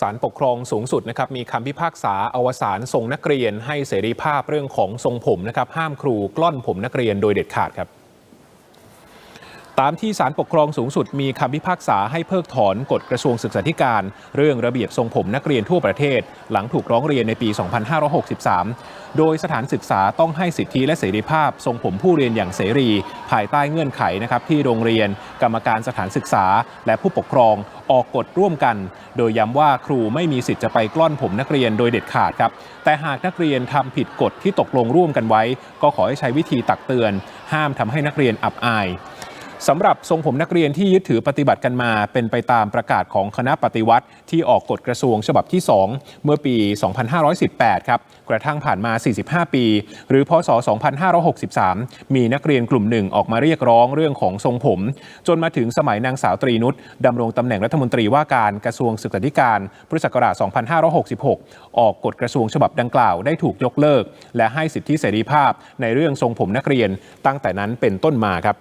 ศาลปกครองสูงสุดนะครับมีคำพิพากษาอวสานทรงนักเรียนให้เสรีภาพเรื่องของทรงผมนะครับห้ามครูกล้อนผมนักเรียนโดยเด็ดขาดครับ ตามที่ศาลปกครองสูงสุดมีคำพิพากษาให้เพิกถอนกฎกระทรวงศึกษาธิการ เรื่องระเบียบทรงผมนักเรียนทั่วประเทศ หลังถูกร้องเรียนในปี 2563 โดยสถานศึกษาต้องให้สิทธิและเสรีภาพ ทรงผมผู้เรียนอย่างเสรี ภายใต้เงื่อนไขนะครับที่โรงเรียน กรรมการสถานศึกษา และผู้ปกครองออกกฎร่วมกัน โดยย้ำว่าครูไม่มีสิทธิ์จะไปกล้อนผมนักเรียนโดยเด็ดขาดครับแต่หากนักเรียนทำผิดกฎที่ตกลงร่วมกันไว้ ก็ขอให้ใช้วิธีตักเตือน ห้ามทำให้นักเรียนอับอาย สำหรับทรงผมนักเรียนที่ยึดถือปฏิบัติกันมา เป็นไปตามประกาศของคณะปฏิวัติ ที่ออกกฎกระทรวงฉบับที่ 2 เมื่อปี 2518 ครับ กระทั่งผ่านมา 45 ปี หรือพศ 2563 มีนักเรียนกลุ่มหนึ่งออกมาเรียกร้องเรื่องของทรงผม จนมาถึงสมัยนางสาวตรีนุชดำรงตำแหน่งรัฐมนตรีว่าการกระทรวงศึกษาธิการพุทธศักราช 2566 ออกกฎกระทรวงฉบับดังกล่าวได้ถูกยกเลิก และให้สิทธิเสรีภาพในเรื่องทรงผมนักเรียนตั้งแต่นั้นเป็นต้นมาครับ